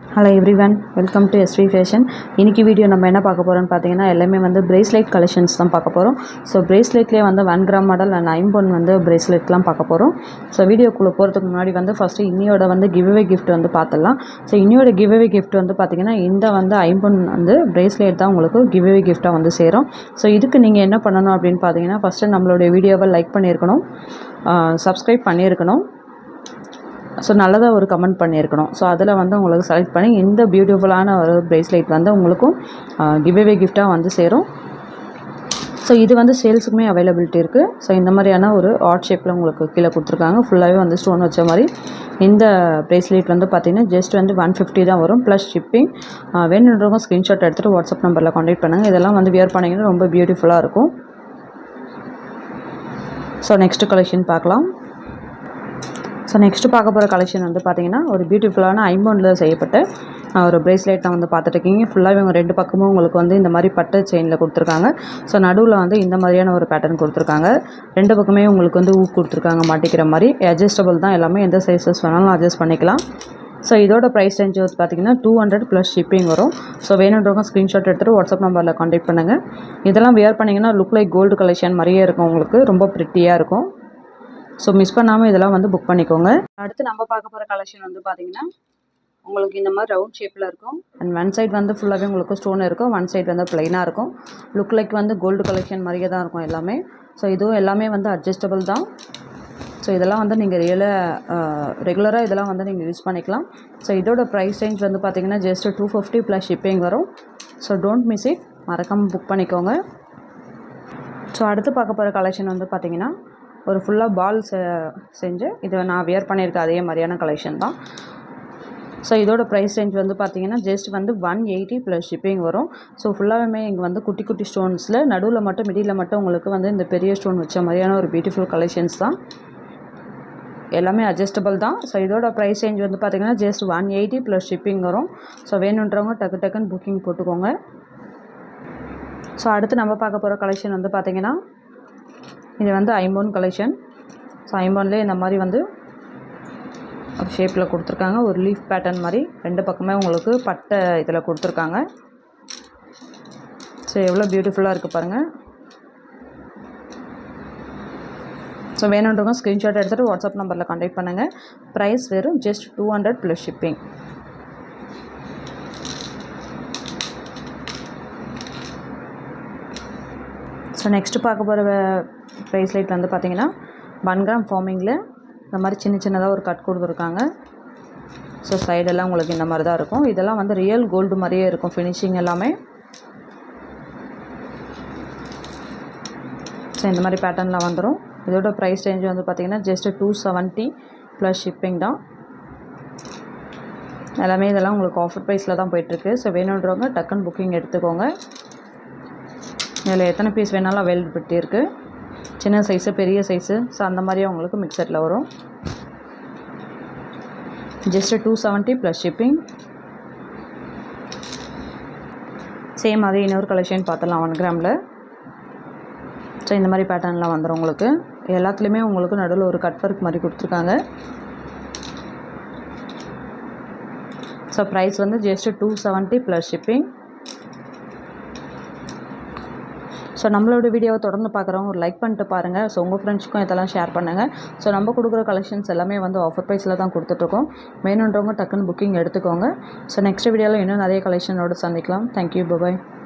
Hello everyone welcome to SV fashion இன்றைக்கி video நம்ம என்ன பார்க்க போகிறோம்னு பார்த்தீங்கன்னா எல்லாமே வந்து பிரேஸ்லெட் கலெக்ஷன்ஸ் தான் பார்க்க போகிறோம் ஸோ பிரேஸ்லெட்லேயே வந்து ஒன் கிராம் மாடல் அண்ட் ஐம்பொன் வந்து பிரேஸ்லெட்லாம் பார்க்க போகிறோம் ஸோ வீடியோக்குள்ளே போகிறதுக்கு முன்னாடி வந்து ஃபஸ்ட்டு இன்னியோட வந்து கிவ்அவே கிஃப்ட் வந்து பார்த்துடலாம். ஸோ இன்னியோட கிவ்அவே கிஃப்ட் வந்து பார்த்தீங்கன்னா இந்த வந்து ஐம்பொன் வந்து பிரேஸ்லெட் தான் உங்களுக்கு கிவ்அவே கிஃப்ட்டாக வந்து சேரும். ஸோ இதுக்கு நீங்கள் என்ன பண்ணணும் அப்படின்னு பார்த்தீங்கன்னா ஃபஸ்ட்டு நம்மளுடைய வீடியோவை லைக் பண்ணியிருக்கணும். சப்ஸ்கிரைப் பண்ணியிருக்கணும். ஸோ நல்லதாக ஒரு கமெண்ட் பண்ணியிருக்கணும். ஸோ அதில் வந்து உங்களுக்கு செலக்ட் பண்ணி இந்த பியூட்டிஃபுல்லான ஒரு ப்ரேஸ்லெட் வந்து உங்களுக்கும் கிவ்அவே கிஃப்டாக வந்து சேரும். ஸோ இது வந்து சேல்ஸுக்குமே அவைலபிலிட்டி இருக்குது ஸோ இந்த மாதிரியான ஒரு ஆர்ட் ஷேப்பில் உங்களுக்கு கீழே கொடுத்துருக்காங்க. ஃபுல்லாகவே வந்து ஸ்டோன் வச்ச மாதிரி. இந்த ப்ரேஸ்லெட் வந்து பார்த்திங்கன்னா ஜஸ்ட் வந்து ஒன் ஃபிஃப்டி தான் வரும். ப்ளஸ் ஷிப்பிங் வேணுன்றவங்க ஸ்க்ரீன்ஷாட் எடுத்துகிட்டு வாட்ஸ்அப் நம்பரில் காண்டாக்ட் பண்ணுங்கள் இதெல்லாம் வந்து வியர் பண்ணிங்கன்னா ரொம்ப பியூட்டிஃபுல்லாக இருக்கும். ஸோ நெக்ஸ்ட் கலெக்ஷன் பார்க்கலாம். ஸோ நெக்ஸ்ட்டு பார்க்க போகிற கலெக்ஷன் வந்து பார்த்திங்கன்னா ஒரு பியூட்டிஃபுல்லான ஐம்பவுண்டில் செய்யப்பட்ட ஒரு ப்ரேஸ்லெட் தான் வந்து பார்த்துட்ருக்கீங்க ஃபுல்லாகவே இவங்க ரெண்டு பக்கமும் உங்களுக்கு வந்து இந்த மாதிரி பட்டு செயினில் கொடுத்துருக்காங்க. ஸோ நடுவில் வந்து இந்த மாதிரியான ஒரு பேட்டர்ன் கொடுத்துருக்காங்க. ரெண்டு பக்கமே உங்களுக்கு வந்து ஊ கொடுத்துருக்காங்க மாட்டிக்கிற மாதிரி. அட்ஜஸ்டபிள் தான் எல்லாமே. எந்த சைஸஸ் வேணாலும் அட்ஜஸ்ட் பண்ணிக்கலாம். ஸோ இதோட ப்ரைஸ் ரேஞ்ச் வந்து பார்த்திங்கன்னா டூ ஹண்ட்ரட் ப்ளஸ் ஷிப்பிங் வரும். ஸோ வேணுன்றவங்க ஸ்க்ரீன்ஷாட் எடுத்துகிட்டு வாட்ஸ்அப் நம்பரில் காண்டாக்ட் பண்ணுங்கள் இதெல்லாம் வியர் பண்ணிங்கன்னா லுக் லைக் கோல்டு கலெக்ஷன் மாதிரியே இருக்கும் உங்களுக்கு. ரொம்ப ப்ரிட்டியாக இருக்கும். ஸோ மிஸ் பண்ணாமல் இதெல்லாம் வந்து புக் பண்ணிக்கோங்க. அடுத்து நம்ம பார்க்க போகிற கலெக்ஷன் வந்து பார்த்தீங்கன்னா உங்களுக்கு இந்த மாதிரி ரவுண்ட் ஷேப்பில் இருக்கும். அண்ட் ஒன் சைட் வந்து ஃபுல்லாகவே உங்களுக்கு ஸ்டோன் இருக்கும். ஒன் சைட் வந்து ப்ளைனாக இருக்கும். லுக் லைக் வந்து கோல்டு கலெக்ஷன் மாதிரியே தான் இருக்கும் எல்லாமே. ஸோ இதுவும் எல்லாமே வந்து அட்ஜஸ்டபிள் தான். ஸோ இதெல்லாம் வந்து நீங்கள் ரியலாக ரெகுலராக இதெல்லாம் வந்து நீங்கள் யூஸ் பண்ணிக்கலாம். ஸோ இதோட ப்ரைஸ் ரேஞ்ச் வந்து பார்த்திங்கன்னா just two fifty plus shipping வரும். ஸோ டோன்ட் மிஸ் இட் மறக்காமல் புக் பண்ணிக்கோங்க. ஸோ அடுத்து பார்க்க போகிற கலெக்ஷன் வந்து பார்த்திங்கன்னா ஒரு ஃபுல்லாக பால் செ செஞ்சு இதை நான் வியர் பண்ணியிருக்கேன் அதே மாதிரியான கலெக்ஷன் தான். ஸோ இதோட ப்ரைஸ் ரேஞ்ச் வந்து பார்த்திங்கன்னா ஜஸ்ட் வந்து ஒன் எயிட்டி ப்ளஸ் ஷிப்பிங் வரும். ஸோ ஃபுல்லாகவே இங்கே வந்து குட்டி குட்டி ஸ்டோன்ஸில் நடுவில் மட்டும் மிடியில் மட்டும் உங்களுக்கு வந்து இந்த பெரிய ஸ்டோன் வச்ச மாதிரியான ஒரு பியூட்டிஃபுல் கலெக்ஷன்ஸ் தான். எல்லாமே அட்ஜஸ்டபிள் தான். ஸோ இதோட ப்ரைஸ் ரேஞ்ச் வந்து பார்த்திங்கன்னா just one eighty plus shipping வரும். ஸோ வேணுன்றவங்க டக்கு டக்குன்னு புக்கிங் போட்டுக்கோங்க. ஸோ அடுத்து நம்ம பார்க்க போகிற கலெக்ஷன் வந்து பார்த்திங்கன்னா இது வந்து ஐம்போன் கலெக்ஷன் ஸோ ஐம்போன்லேயே இந்த மாதிரி வந்து ஒரு ஷேப்பில் கொடுத்துருக்காங்க. ஒரு லீஃப் பேட்டர்ன் மாதிரி. ரெண்டு பக்கமே உங்களுக்கு பட்டை இதில் கொடுத்துருக்காங்க. ஸோ எவ்வளோ பியூட்டிஃபுல்லாக இருக்குது பாருங்கள் ஸோ வேணுன்றவங்க ஸ்க்ரீன்ஷாட் எடுத்துகிட்டு வாட்ஸ்அப் நம்பரில் கான்டாக்ட் பண்ணுங்கள் ப்ரைஸ் வெறும் just two hundred plus shipping so next பார்க்க போகிற ப்ரைஸ்லைட் வந்து பார்த்திங்கன்னா ஒன் கிராம் ஃபார்மிங்கில் இந்த மாதிரி சின்ன சின்னதாக ஒரு கட் கொடுத்துருக்காங்க. ஸோ சைடெல்லாம் உங்களுக்கு இந்த மாதிரி தான் இருக்கும். இதெல்லாம் வந்து ரியல் கோல்டு மாதிரியே இருக்கும். ஃபினிஷிங் எல்லாமே. ஸோ இந்த மாதிரி பேட்டர்னில் வந்துடும் இதோட ப்ரைஸ் ரேஞ்ச் வந்து பார்த்திங்கன்னா just two seventy plus shipping தான். எல்லாமே இதெல்லாம் உங்களுக்கு ஆஃபர் ப்ரைஸில் தான் போயிட்டுருக்கு. ஸோ வேணுன்றவங்க டக்குன்னு புக்கிங் எடுத்துக்கோங்க. இதில் எத்தனை பீஸ் வேணாலும் அவைலபிலிட்டி இருக்குது சின்ன சைஸு பெரிய சைஸு ஸோ அந்த மாதிரியே உங்களுக்கு மிக்சரில் வரும். Just two seventy plus shipping same அதே இன்னொரு கலெக்ஷன் பார்த்துடலாம் ஒன் கிராமில் ஸோ இந்த மாதிரி பேட்டர்ன்லாம் வந்துடும் உங்களுக்கு. எல்லாத்துலேயுமே உங்களுக்கு நடுவில் ஒரு கட் ஒர்க் மாதிரி கொடுத்துருக்காங்க. ஸோ ப்ரைஸ் வந்து just two seventy plus shipping so நம்மளோட வீடியோவை தொடர்ந்து பார்க்குறவங்க ஒரு லைக் பண்ணிட்டு பாருங்கள் ஸோ உங்கள் ஃப்ரெண்ட்ஸ்க்கும் இதெல்லாம் ஷேர் பண்ணுங்கள் ஸோ நம்ம கொடுக்குற கலெக்ஷன்ஸ் எல்லாமே வந்து ஆஃபர் ப்ரைஸில் தான் கொடுத்துட்ருக்கோம். வேணுன்றவங்க டக்குன்னு புக்கிங் எடுத்துக்கோங்க. ஸோ நெக்ஸ்ட் வீடியோவில் இன்னும் நிறைய கலெக்ஷனோடு சந்திக்கலாம். Thank you bye bye